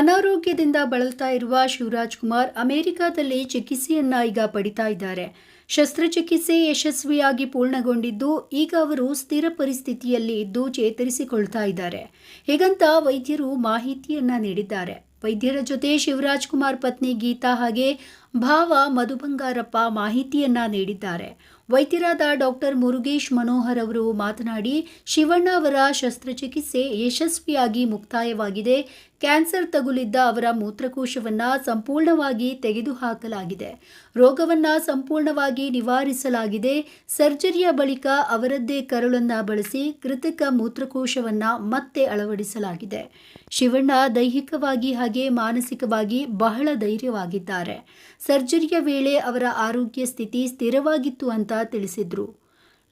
ಅನಾರೋಗ್ಯದಿಂದ ಬಳಲ್ತಾ ಇರುವ ಶಿವರಾಜ್ ಕುಮಾರ್ ಅಮೆರಿಕಾದಲ್ಲಿ ಚಿಕಿತ್ಸೆಯನ್ನ ಈಗ ಪಡಿತಾ ಇದ್ದಾರೆ. ಶಸ್ತ್ರಚಿಕಿತ್ಸೆ ಯಶಸ್ವಿಯಾಗಿ ಪೂರ್ಣಗೊಂಡಿದ್ದು, ಈಗ ಅವರು ಸ್ಥಿರ ಪರಿಸ್ಥಿತಿಯಲ್ಲಿ ಇದ್ದು ಚೇತರಿಸಿಕೊಳ್ತಾ ಇದ್ದಾರೆ. ಹೀಗಂತ ವೈದ್ಯರು ಮಾಹಿತಿಯನ್ನ ನೀಡಿದ್ದಾರೆ. ವೈದ್ಯರ ಜೊತೆ ಶಿವರಾಜ್ ಕುಮಾರ್ ಪತ್ನಿ ಗೀತಾ ಹಾಗೆ ಭಾವ ಮಧು ಬಂಗಾರಪ್ಪ ಮಾಹಿತಿಯನ್ನ ನೀಡಿದ್ದಾರೆ. ವೈದ್ಯರಾದ ಡಾಕ್ಟರ್ ಮುರುಗೇಶ್ ಮನೋಹರ್ ಅವರು ಮಾತನಾಡಿ, ಶಿವಣ್ಣ ಅವರ ಶಸ್ತ್ರಚಿಕಿತ್ಸೆ ಯಶಸ್ವಿಯಾಗಿ ಮುಕ್ತಾಯವಾಗಿದೆ. ಕ್ಯಾನ್ಸರ್ ತಗುಲಿದ್ದ ಅವರ ಮೂತ್ರಕೋಶವನ್ನು ಸಂಪೂರ್ಣವಾಗಿ ತೆಗೆದುಹಾಕಲಾಗಿದೆ. ರೋಗವನ್ನು ಸಂಪೂರ್ಣವಾಗಿ ನಿವಾರಿಸಲಾಗಿದೆ. ಸರ್ಜರಿಯ ಬಳಿಕ ಅವರದ್ದೇ ಕರುಳನ್ನು ಬಳಸಿ ಕೃತಕ ಮೂತ್ರಕೋಶವನ್ನು ಮತ್ತೆ ಅಳವಡಿಸಲಾಗಿದೆ. ಶಿವಣ್ಣ ದೈಹಿಕವಾಗಿ ಹಾಗೆ ಮಾನಸಿಕವಾಗಿ ಬಹಳ ಧೈರ್ಯವಾಗಿದ್ದಾರೆ. ಸರ್ಜರಿಯ ವೇಳೆ ಅವರ ಆರೋಗ್ಯ ಸ್ಥಿತಿ ಸ್ಥಿರವಾಗಿತ್ತು ಅಂತ ತಿಳಿಸಿದ್ರು.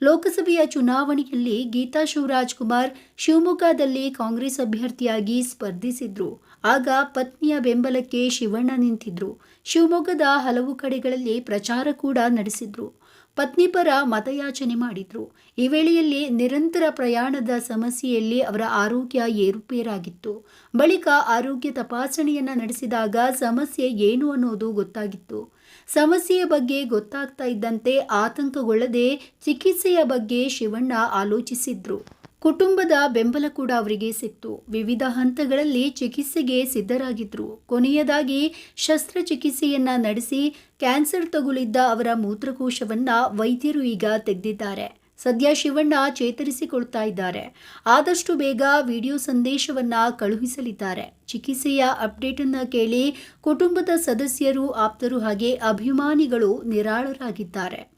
ಲೋಕಸಭೆಯ ಚುನಾವಣೆಯಲ್ಲಿ ಗೀತಾ ಶಿವರಾಜ್ ಕುಮಾರ್ ಶಿವಮೊಗ್ಗದಲ್ಲಿ ಕಾಂಗ್ರೆಸ್ ಅಭ್ಯರ್ಥಿಯಾಗಿ ಸ್ಪರ್ಧಿಸಿದ್ರು. ಆಗ ಪತ್ನಿಯ ಬೆಂಬಲಕ್ಕೆ ಶಿವಣ್ಣ ನಿಂತಿದ್ರು. ಶಿವಮೊಗ್ಗದ ಹಲವು ಕಡೆಗಳಲ್ಲಿ ಪ್ರಚಾರ ಕೂಡ ನಡೆಸಿದ್ರು. ಪತ್ನಿ ಪರ ಮತಯಾಚನೆ ಮಾಡಿದ್ರು. ಈ ವೇಳೆಯಲ್ಲಿ ನಿರಂತರ ಪ್ರಯಾಣದ ಸಮಸ್ಯೆಯಲ್ಲಿ ಅವರ ಆರೋಗ್ಯ ಏರುಪೇರಾಗಿತ್ತು. ಬಳಿಕ ಆರೋಗ್ಯ ತಪಾಸಣೆಯನ್ನ ನಡೆಸಿದಾಗ ಸಮಸ್ಯೆ ಏನು ಅನ್ನೋದು ಗೊತ್ತಾಗಿತ್ತು. ಸಮಸ್ಯೆಯ ಬಗ್ಗೆ ಗೊತ್ತಾಗ್ತಾ ಇದ್ದಂತೆ ಆತಂಕಗೊಳ್ಳದೆ ಚಿಕಿತ್ಸೆಯ ಬಗ್ಗೆ ಶಿವಣ್ಣ ಆಲೋಚಿಸಿದ್ರು. ಕುಟುಂಬದ ಬೆಂಬಲ ಕೂಡ ಅವರಿಗೆ ಸಿಕ್ತು. ವಿವಿಧ ಹಂತಗಳಲ್ಲಿ ಚಿಕಿತ್ಸೆಗೆ ಸಿದ್ಧರಾಗಿದ್ದರು ಕೊನೆಯದಾಗಿ ಶಸ್ತ್ರಚಿಕಿತ್ಸೆಯನ್ನ ನಡೆಸಿ ಕ್ಯಾನ್ಸರ್ ತಗುಲಿದ್ದ ಅವರ ಮೂತ್ರಕೋಶವನ್ನ ವೈದ್ಯರು ಈಗ ತೆಗೆದಿದ್ದಾರೆ. ಸದ್ಯ ಶಿವಣ್ಣ ಚೇತರಿಸಿಕೊಳ್ತಾ ಇದ್ದಾರೆ. ಆದಷ್ಟು ಬೇಗ ವಿಡಿಯೋ ಸಂದೇಶವನ್ನ ಕಳುಹಿಸಲಿದ್ದಾರೆ. ಚಿಕಿತ್ಸೆಯ ಅಪ್ಡೇಟ್ ಅನ್ನ ಕೇಳಿ ಕುಟುಂಬದ ಸದಸ್ಯರು, ಆಪ್ತರು ಹಾಗೆ ಅಭಿಮಾನಿಗಳು ನಿರಾಳರಾಗಿದ್ದಾರೆ.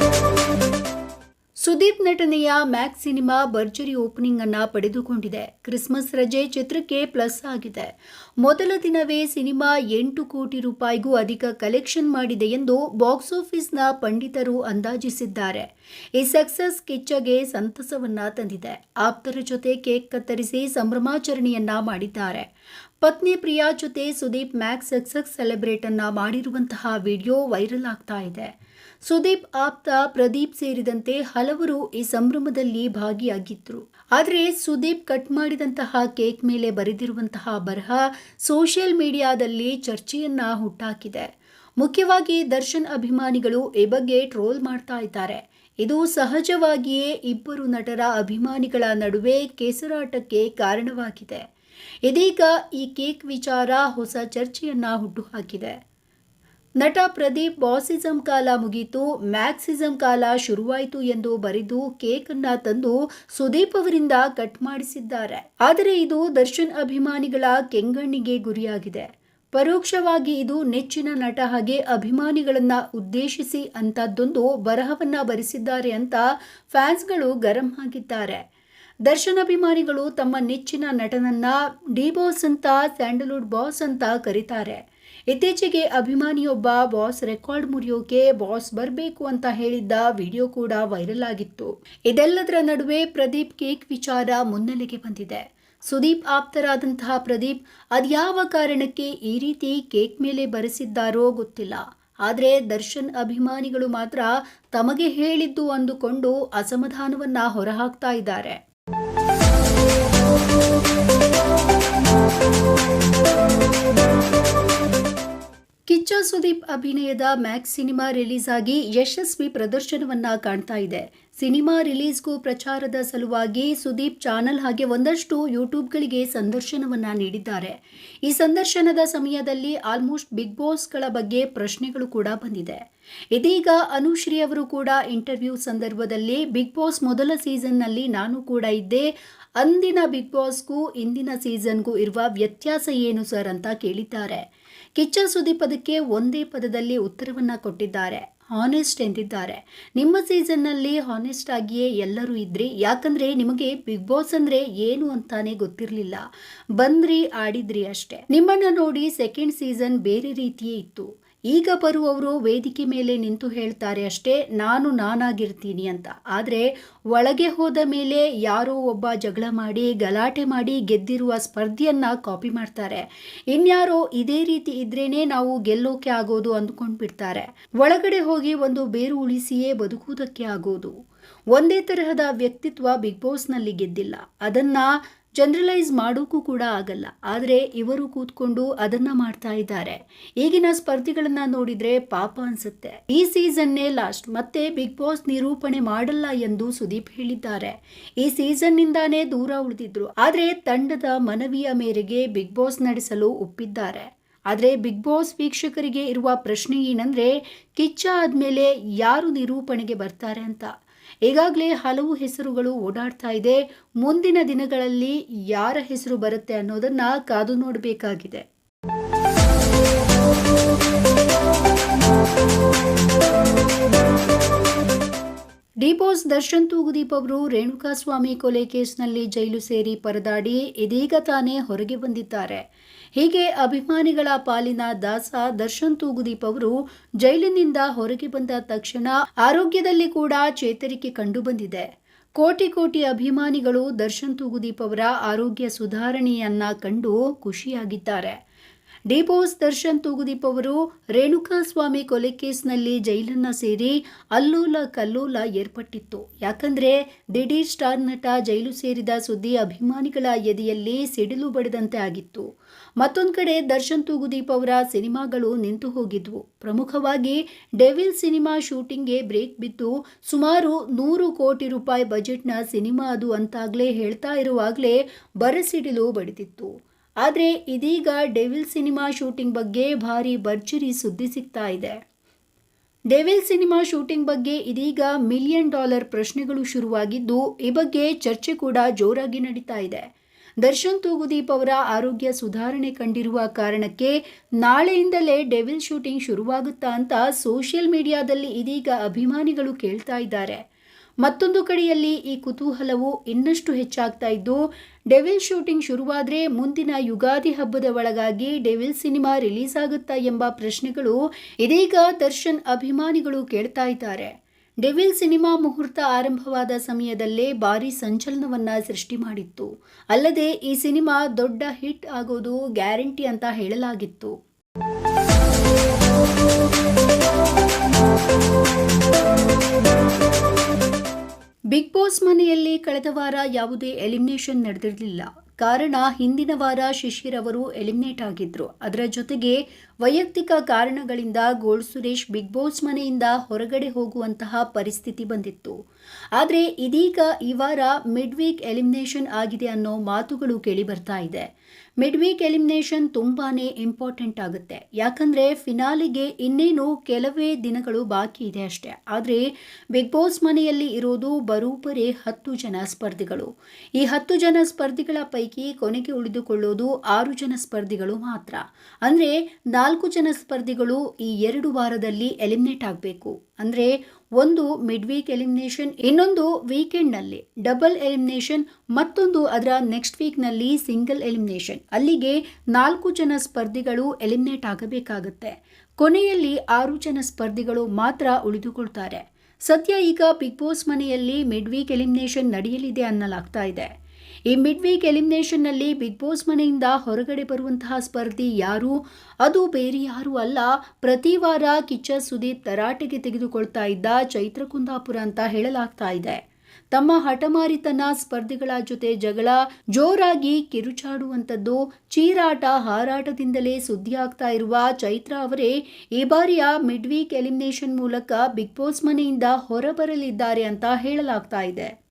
ಸುದೀಪ್ ನಟನೆಯ ಮ್ಯಾಕ್ಸ್ ಸಿನಿಮಾ ಭರ್ಜರಿ ಓಪನಿಂಗ್ ಅನ್ನ ಪಡೆದುಕೊಂಡಿದೆ. ಕ್ರಿಸ್ಮಸ್ ರಜೆ ಚಿತ್ರಕ್ಕೆ ಪ್ಲಸ್ ಆಗಿದೆ. ಮೊದಲ ದಿನವೇ ಸಿನಿಮಾ ಎಂಟು ಕೋಟಿ ರೂಪಾಯಿಗೂ ಅಧಿಕ ಕಲೆಕ್ಷನ್ ಮಾಡಿದೆ ಎಂದು ಬಾಕ್ಸ್ ಆಫೀಸ್ನ ಪಂಡಿತರು ಅಂದಾಜಿಸಿದ್ದಾರೆ. ಈ ಸಕ್ಸಸ್ ಕಿಚ್ಚಗೆ ಸಂತಸವನ್ನ ತಂದಿದೆ. ಆಪ್ತರ ಜೊತೆ ಕೇಕ್ ಕತ್ತರಿಸಿ ಸಂಭ್ರಮಾಚರಣೆಯನ್ನ ಮಾಡಿದ್ದಾರೆ. ಪತ್ನಿ ಪ್ರಿಯಾ ಜೊತೆ ಸುದೀಪ್ ಮ್ಯಾಕ್ಸ್ ಸಕ್ಸಸ್ ಸೆಲೆಬ್ರೇಟ್ ಅನ್ನ ಮಾಡಿರುವಂತಹ ವಿಡಿಯೋ ವೈರಲ್ ಆಗ್ತಾ ಇದೆ. ಸುದೀಪ್ ಆಪ್ತ ಪ್ರದೀಪ್ ಸೇರಿದಂತೆ ಹಲವರು ಈ ಸಂಭ್ರಮದಲ್ಲಿ ಭಾಗಿಯಾಗಿದ್ರು. ಆದರೆ ಸುದೀಪ್ ಕಟ್ ಮಾಡಿದಂತಹ ಕೇಕ್ ಮೇಲೆ ಬರೆದಿರುವಂತಹ ಬರಹ ಸೋಷಿಯಲ್ ಮೀಡಿಯಾದಲ್ಲಿ ಚರ್ಚೆಯನ್ನ ಹುಟ್ಟಾಕಿದೆ. ಮುಖ್ಯವಾಗಿ ದರ್ಶನ್ ಅಭಿಮಾನಿಗಳು ಈ ಬಗ್ಗೆ ಟ್ರೋಲ್ ಮಾಡ್ತಾ ಇದ್ದಾರೆ. ಇದು ಸಹಜವಾಗಿಯೇ ಇಬ್ಬರು ನಟರ ಅಭಿಮಾನಿಗಳ ನಡುವೆ ಕೇಸರಾಟಕ್ಕೆ ಕಾರಣವಾಗಿದೆ. ಇದೀಗ ಈ ಕೇಕ್ ವಿಚಾರ ಹೊಸ ಚರ್ಚೆಯನ್ನ ಹುಟ್ಟುಹಾಕಿದೆ ನಟ ಪ್ರದೀಪ್ ಬಾಸಿಸಂ ಕಾಲ ಮುಗೀತು, ಮ್ಯಾಕ್ಸಿಸಂ ಕಾಲ ಶುರುವಾಯಿತು ಎಂದು ಬರೆದು ಕೇಕ್ ತಂದು ಸುದೀಪ್ ಅವರಿಂದ ಕಟ್ ಮಾಡಿಸಿದ್ದಾರೆ. ಆದರೆ ಇದು ದರ್ಶನ್ ಅಭಿಮಾನಿಗಳ ಕೆಂಗಣ್ಣಿಗೆ ಗುರಿಯಾಗಿದೆ. ಪರೋಕ್ಷವಾಗಿ ಇದು ನೆಚ್ಚಿನ ನಟ ಹಾಗೆ ಅಭಿಮಾನಿಗಳನ್ನ ಉದ್ದೇಶಿಸಿ ಅಂತದ್ದೊಂದು ಬರಹವನ್ನ ಬರೆಸಿದ್ದಾರೆ ಅಂತ ಫ್ಯಾನ್ಸ್ಗಳು ಗರಂ ಆಗಿದ್ದಾರೆ ದರ್ಶನ್ ಅಭಿಮಾನಿಗಳು ತಮ್ಮ ನೆಚ್ಚಿನ ನಟನನ್ನ ಡಿ ಬಾಸ್ ಅಂತ, ಸ್ಯಾಂಡಲ್ವುಡ್ ಬಾಸ್ ಅಂತ ಕರೀತಾರೆ. ಇತ್ತೀಚೆಗೆ ಅಭಿಮಾನಿಯೊಬ್ಬ ಬಾಸ್ ರೆಕಾರ್ಡ್ ಮುರಿಯೋಕೆ ಬಾಸ್ ಬರಬೇಕು ಅಂತ ಹೇಳಿದ್ದ ವಿಡಿಯೋ ಕೂಡ ವೈರಲ್ ಆಗಿತ್ತು. ಇದೆಲ್ಲದರ ನಡುವೆ ಪ್ರದೀಪ್ ಕೇಕ್ ವಿಚಾರ ಮುನ್ನೆಲೆಗೆ ಬಂದಿದೆ. ಸುದೀಪ್ ಆಪ್ತರಾದಂತಹ ಪ್ರದೀಪ್ ಅದ್ಯಾವ ಕಾರಣಕ್ಕೆ ಈ ರೀತಿ ಕೇಕ್ ಮೇಲೆ ಬರೆಸಿದ್ದಾರೋ ಗೊತ್ತಿಲ್ಲ. ಆದರೆ ದರ್ಶನ್ ಅಭಿಮಾನಿಗಳು ಮಾತ್ರ ತಮಗೆ ಹೇಳಿದ್ದು ಅಂದುಕೊಂಡು ಅಸಮಾಧಾನವನ್ನ ಹೊರಹಾಕ್ತಾ ಇದ್ದಾರೆ. ಸುದೀಪ್ ಅಭಿನಯದ ಮ್ಯಾಕ್ಸ್ ಸಿನಿಮಾ ರಿಲೀಸ್ ಆಗಿ ಯಶಸ್ವಿ ಪ್ರದರ್ಶನವನ್ನ ಕಾಣ್ತಾ ಇದೆ. ಸಿನಿಮಾ ರಿಲೀಸ್ಗೂ ಪ್ರಚಾರದ ಸಲುವಾಗಿ ಸುದೀಪ್ ಚಾನಲ್ ಹಾಗೆ ಒಂದಷ್ಟು ಯೂಟ್ಯೂಬ್ಗಳಿಗೆ ಸಂದರ್ಶನವನ್ನ ನೀಡಿದ್ದಾರೆ. ಈ ಸಂದರ್ಶನದ ಸಮಯದಲ್ಲಿ ಆಲ್ಮೋಸ್ಟ್ ಬಿಗ್ ಬಾಸ್ಗಳ ಬಗ್ಗೆ ಪ್ರಶ್ನೆಗಳು ಕೂಡ ಬಂದಿದೆ. ಇದೀಗ ಅನುಶ್ರೀ ಅವರು ಕೂಡ ಇಂಟರ್ವ್ಯೂ ಸಂದರ್ಭದಲ್ಲಿ ಬಿಗ್ ಬಾಸ್ ಮೊದಲ ಸೀಸನ್ನಲ್ಲಿ ನಾನು ಕೂಡ ಇದ್ದೆ. ಅಂದಿನ ಬಿಗ್ ಬಾಸ್ಗೂ ಇಂದಿನ ಸೀಸನ್ಗೂ ಇರುವ ವ್ಯತ್ಯಾಸ ಏನು ಸರ್ ಅಂತ ಕೇಳಿದ್ದಾರೆ. ಕಿಚ್ಚ ಸುದೀಪ್ ಅದಕ್ಕೆ ಒಂದೇ ಪದದಲ್ಲಿ ಉತ್ತರವನ್ನು ಕೊಟ್ಟಿದ್ದಾರೆ. ಹಾನೆಸ್ಟ್ ಎಂದಿದ್ದಾರೆ. ನಿಮ್ಮ ಸೀಸನ್ನಲ್ಲಿ ಹಾನೆಸ್ಟ್ ಆಗಿಯೇ ಎಲ್ಲರೂ ಇದ್ರಿ. ಯಾಕಂದರೆ ನಿಮಗೆ ಬಿಗ್ ಬಾಸ್ ಅಂದರೆ ಏನು ಅಂತಾನೆ ಗೊತ್ತಿರಲಿಲ್ಲ. ಬಂದ್ರಿ, ಆಡಿದ್ರಿ ಅಷ್ಟೇ. ನಿಮ್ಮನ್ನು ನೋಡಿ ಸೆಕೆಂಡ್ ಸೀಸನ್ ಬೇರೆ ರೀತಿಯೇ ಇತ್ತು. ಈಗ ಬರುವವರು ವೇದಿಕೆ ಮೇಲೆ ನಿಂತು ಹೇಳ್ತಾರೆ ಅಷ್ಟೇ, ನಾನು ನಾನಾಗಿರ್ತೀನಿ ಅಂತ. ಆದರೆ ಒಳಗೆ ಹೋದ ಮೇಲೆ ಯಾರೋ ಒಬ್ಬ ಜಗಳ ಮಾಡಿ, ಗಲಾಟೆ ಮಾಡಿ ಗೆದ್ದಿರುವ ಸ್ಪರ್ಧೆಯನ್ನು ಕಾಪಿ ಮಾಡ್ತಾರೆ. ಇನ್ಯಾರೋ ಇದೇ ರೀತಿ ಇದ್ರೇನೆ ನಾವು ಗೆಲ್ಲೋಕೆ ಆಗೋದು ಅಂದ್ಕೊಂಡು ಬಿಡ್ತಾರೆ ಒಳಗಡೆ ಹೋಗಿ ಒಂದು ಬೇರು ಉಳಿಸಿಯೇ ಬದುಕುವುದಕ್ಕೆ ಆಗೋದು. ಒಂದೇ ತರಹದ ವ್ಯಕ್ತಿತ್ವ ಬಿಗ್ ಬಾಸ್ನಲ್ಲಿ ಗೆದ್ದಿಲ್ಲ. ಅದನ್ನ ಜನರಲೈಸ್ ಮಾಡೋಕ್ಕೂ ಕೂಡ ಆಗಲ್ಲ. ಆದರೆ ಇವರು ಕೂತ್ಕೊಂಡು ಅದನ್ನ ಮಾಡ್ತಾ ಇದ್ದಾರೆ. ಈಗಿನ ಸ್ಪರ್ಧಿಗಳನ್ನು ನೋಡಿದ್ರೆ ಪಾಪ ಅನ್ಸುತ್ತೆ. ಈ ಸೀಸನ್ನೇ ಲಾಸ್ಟ್ ಮತ್ತೆ ಬಿಗ್ ಬಾಸ್ ನಿರೂಪಣೆ ಮಾಡಲ್ಲ ಎಂದು ಸುದೀಪ್ ಹೇಳಿದ್ದಾರೆ. ಈ ಸೀಸನ್ನಿಂದಾನೇ ದೂರ ಉಳಿದಿದ್ರು. ಆದರೆ ತಂಡದ ಮನವಿಯ ಮೇರೆಗೆ ಬಿಗ್ ಬಾಸ್ ನಡೆಸಲು ಒಪ್ಪಿದ್ದಾರೆ. ಆದರೆ ಬಿಗ್ ಬಾಸ್ ವೀಕ್ಷಕರಿಗೆ ಇರುವ ಪ್ರಶ್ನೆ ಏನಂದ್ರೆ ಕಿಚ್ಚ ಆದ್ಮೇಲೆ ಯಾರು ನಿರೂಪಣೆಗೆ ಬರ್ತಾರೆ ಅಂತ? ಈಗಾಗಲೇ ಹಲವು ಹೆಸರುಗಳು ಓಡಾಡ್ತಾ ಇದೆ. ಮುಂದಿನ ದಿನಗಳಲ್ಲಿ ಯಾರ ಹೆಸರು ಬರುತ್ತೆ ಅನ್ನೋದನ್ನ ಕಾದು ನೋಡಬೇಕಾಗಿದೆ. ಡಿಪೋಸ್ ದರ್ಶನ್ ತೂಗುದೀಪ್ ಅವರು ರೇಣುಕಾಸ್ವಾಮಿ ಕೊಲೆ ಕೇಸ್ನಲ್ಲಿ ಜೈಲು ಸೇರಿ ಪರದಾಡಿ ಇದೀಗ ತಾನೇ ಹೊರಗೆ ಬಂದಿದ್ದಾರೆ. ಹೀಗೆ ಅಭಿಮಾನಿಗಳ ಪಾಲಿನ ದಾಸ ದರ್ಶನ್ ತೂಗುದೀಪ್ ಅವರು ಜೈಲಿನಿಂದ ಹೊರಗೆ ಬಂದ ತಕ್ಷಣ ಆರೋಗ್ಯದಲ್ಲಿ ಕೂಡ ಚೇತರಿಕೆ ಕಂಡುಬಂದಿದೆ. ಕೋಟಿ ಕೋಟಿ ಅಭಿಮಾನಿಗಳು ದರ್ಶನ್ ತೂಗುದೀಪ್ ಅವರ ಆರೋಗ್ಯ ಸುಧಾರಣೆಯನ್ನ ಕಂಡು ಖುಷಿಯಾಗಿದ್ದಾರೆ. ಡಿಬೋಸ್ ದರ್ಶನ್ ತೂಗುದೀಪ್ ಅವರು ರೇಣುಕಾಸ್ವಾಮಿ ಕೊಲೆ ಕೇಸ್ನಲ್ಲಿ ಜೈಲನ್ನ ಸೇರಿ ಅಲ್ಲೋಲ ಕಲ್ಲೋಲ ಏರ್ಪಟ್ಟಿತ್ತು. ಯಾಕಂದ್ರೆ ದಿಢೀರ್ ಸ್ಟಾರ್ ನಟ ಜೈಲು ಸೇರಿದ ಸುದ್ದಿ ಅಭಿಮಾನಿಗಳ ಎದೆಯಲ್ಲಿ ಸಿಡಿಲು ಬಡಿದಂತೆ ಆಗಿತ್ತು. ಮತ್ತೊಂದು ಕಡೆ ದರ್ಶನ್ ತೂಗುದೀಪ್ ಅವರ ಸಿನಿಮಾಗಳು ನಿಂತು ಹೋಗಿದ್ವು. ಪ್ರಮುಖವಾಗಿ ಡೆವಿಲ್ ಸಿನಿಮಾ ಶೂಟಿಂಗ್ಗೆ ಬ್ರೇಕ್ ಬಿದ್ದು ಸುಮಾರು ನೂರು ಕೋಟಿ ರೂಪಾಯಿ ಬಜೆಟ್ನ ಸಿನಿಮಾ ಅದು ಅಂತಾಗ್ಲೇ ಹೇಳ್ತಾ ಇರುವಾಗಲೇ ಬರಸಿಡಿಲು ಬಡಿದಿತ್ತು. ಆದರೆ ಇದೀಗ ಡೆವಿಲ್ ಸಿನಿಮಾ ಶೂಟಿಂಗ್ ಬಗ್ಗೆ ಭಾರಿ ಭರ್ಜರಿ ಸುದ್ದಿ ಸಿಗ್ತಾ ಇದೆ. ಡೆವಿಲ್ ಸಿನಿಮಾ ಶೂಟಿಂಗ್ ಬಗ್ಗೆ ಇದೀಗ ಮಿಲಿಯನ್ ಡಾಲರ್ ಪ್ರಶ್ನೆಗಳು ಶುರುವಾಗಿದ್ದು, ಈ ಬಗ್ಗೆ ಚರ್ಚೆ ಕೂಡ ಜೋರಾಗಿ ನಡೀತಾ ಇದೆ. ದರ್ಶನ್ ತೂಗುದೀಪ್ ಅವರ ಆರೋಗ್ಯ ಸುಧಾರಣೆ ಕಂಡಿರುವ ಕಾರಣಕ್ಕೆ ನಾಳೆಯಿಂದಲೇ ಡೆವಿಲ್ ಶೂಟಿಂಗ್ ಶುರುವಾಗುತ್ತಾ ಅಂತ ಸೋಷಿಯಲ್ ಮೀಡಿಯಾದಲ್ಲಿ ಇದೀಗ ಅಭಿಮಾನಿಗಳು ಕೇಳ್ತಾ ಇದ್ದಾರೆ. ಮತ್ತೊಂದು ಕಡೆಯಲ್ಲಿ ಈ ಕುತೂಹಲವು ಇನ್ನಷ್ಟು ಹೆಚ್ಚಾಗ್ತಾ ಇದ್ದು, ಡೆವಿಲ್ ಶೂಟಿಂಗ್ ಶುರುವಾದ್ರೆ ಮುಂದಿನ ಯುಗಾದಿ ಹಬ್ಬದ ಒಳಗಾಗಿ ಡೆವಿಲ್ ಸಿನಿಮಾ ರಿಲೀಸ್ ಆಗುತ್ತಾ ಎಂಬ ಪ್ರಶ್ನೆಗಳು ಇದೀಗ ದರ್ಶನ್ ಅಭಿಮಾನಿಗಳು ಕೇಳ್ತಾ ಇದ್ದಾರೆ. ಡೆವಿಲ್ ಸಿನಿಮಾ ಮುಹೂರ್ತ ಆರಂಭವಾದ ಸಮಯದಲ್ಲೇ ಭಾರಿ ಸಂಚಲನವನ್ನ ಸೃಷ್ಟಿ ಮಾಡಿತ್ತು. ಅಲ್ಲದೆ ಈ ಸಿನಿಮಾ ದೊಡ್ಡ ಹಿಟ್ ಆಗೋದು ಗ್ಯಾರಂಟಿ ಅಂತ ಹೇಳಲಾಗಿತ್ತು. ಬಿಗ್ ಬಾಸ್ ಮನೆಯಲ್ಲಿ ಕಳೆದ ವಾರ ಯಾವುದೇ ಎಲಿಮಿನೇಷನ್ ನಡೆದಿರಲಿಲ್ಲ. ಕಾರಣ, ಹಿಂದಿನ ವಾರ ಶಿಶಿರ್ ಅವರು ಎಲಿಮಿನೇಟ್ ಆಗಿದ್ರು. ಅದರ ಜೊತೆಗೆ ವೈಯಕ್ತಿಕ ಕಾರಣಗಳಿಂದ ಗೋಲ್ಡ್ ಸುರೇಶ್ ಬಿಗ್ ಬಾಸ್ ಮನೆಯಿಂದ ಹೊರಗಡೆ ಹೋಗುವಂತಹ ಪರಿಸ್ಥಿತಿ ಬಂದಿತ್ತು. ಆದರೆ ಇದೀಗ ಈ ವಾರ ಮಿಡ್ ವೀಕ್ ಎಲಿಮಿನೇಷನ್ ಆಗಿದೆ ಅನ್ನೋ ಮಾತುಗಳು ಕೇಳಿ ಬರ್ತಾ ಇದೆ. ಮಿಡ್ ವೀಕ್ ಎಲಿಮಿನೇಷನ್ ತುಂಬಾನೇ ಇಂಪಾರ್ಟೆಂಟ್ ಆಗುತ್ತೆ. ಯಾಕಂದ್ರೆ ಫಿನಾಲಿಗೆ ಇನ್ನೇನು ಕೆಲವೇ ದಿನಗಳು ಬಾಕಿ ಇದೆ ಅಷ್ಟೇ. ಆದರೆ ಬಿಗ್ ಬಾಸ್ ಮನೆಯಲ್ಲಿ ಇರೋದು ಬರೋಬ್ಬರಿ ಹತ್ತು ಜನ ಸ್ಪರ್ಧಿಗಳು. ಈ ಹತ್ತು ಜನ ಸ್ಪರ್ಧಿಗಳ ಪೈಕಿ ಕೊನೆಗೆ ಉಳಿದುಕೊಳ್ಳೋದು ಆರು ಜನ ಸ್ಪರ್ಧಿಗಳು ಮಾತ್ರ. ಅಂದ್ರೆ ನಾಲ್ಕು ಜನ ಸ್ಪರ್ಧಿಗಳು ಈ ಎರಡು ವಾರದಲ್ಲಿ ಎಲಿಮಿನೇಟ್ ಆಗಬೇಕು. ಅಂದರೆ ಒಂದು ಮಿಡ್ ವೀಕ್ ಎಲಿಮಿನೇಷನ್ ಇನ್ನೊಂದು ವೀಕೆಂಡ್ನಲ್ಲಿ ಡಬಲ್ ಎಲಿಮಿನೇಷನ್ ಮತ್ತೊಂದು ಅದರ ನೆಕ್ಸ್ಟ್ ವೀಕ್ನಲ್ಲಿ ಸಿಂಗಲ್ ಎಲಿಮಿನೇಷನ್ ಅಲ್ಲಿಗೆ ನಾಲ್ಕು ಜನ ಸ್ಪರ್ಧಿಗಳು ಎಲಿಮಿನೇಟ್ ಆಗಬೇಕಾಗತ್ತೆ. ಕೊನೆಯಲ್ಲಿ ಆರು ಜನ ಸ್ಪರ್ಧಿಗಳು ಮಾತ್ರ ಉಳಿದುಕೊಳ್ತಾರೆ. ಸದ್ಯ ಈಗ ಬಿಗ್ ಬಾಸ್ ಮನೆಯಲ್ಲಿ ಮಿಡ್ ವೀಕ್ ಎಲಿಮಿನೇಷನ್ ನಡೆಯಲಿದೆ ಅನ್ನಲಾಗ್ತಾ ಇದೆ. ಈ ಮಿಡ್ ವೀಕ್ ಎಲಿಮಿನೇಷನ್ನಲ್ಲಿ ಬಿಗ್ ಬಾಸ್ ಮನೆಯಿಂದ ಹೊರಗಡೆ ಬರುವಂತಹ ಸ್ಪರ್ಧಿ ಯಾರು? ಅದು ಬೇರೆ ಯಾರು ಅಲ್ಲ. ಪ್ರತಿ ವಾರ ಕಿಚ್ಚ ಸುದೀಪ್ ತರಾಟೆಗೆ ತೆಗೆದುಕೊಳ್ತಾ ಇದ್ದ ಚೈತ್ರ ಕುಂದಾಪುರ ಅಂತ ಹೇಳಲಾಗ್ತಾ ಇದೆ. ತಮ್ಮ ಹಠಮಾರಿತನ ಸ್ಪರ್ಧಿಗಳ ಜೊತೆ ಜಗಳ, ಜೋರಾಗಿ ಕಿರುಚಾಡುವಂಥದ್ದು, ಚೀರಾಟ ಹಾರಾಟದಿಂದಲೇ ಸುದ್ದಿಯಾಗ್ತಾ ಇರುವ ಚೈತ್ರ ಅವರೇ ಈ ಬಾರಿಯ ಮಿಡ್ ವೀಕ್ ಎಲಿಮಿನೇಷನ್ ಮೂಲಕ ಬಿಗ್ ಬಾಸ್ ಮನೆಯಿಂದ ಹೊರಬರಲಿದ್ದಾರೆ ಅಂತ ಹೇಳಲಾಗ್ತಾ ಇದೆ.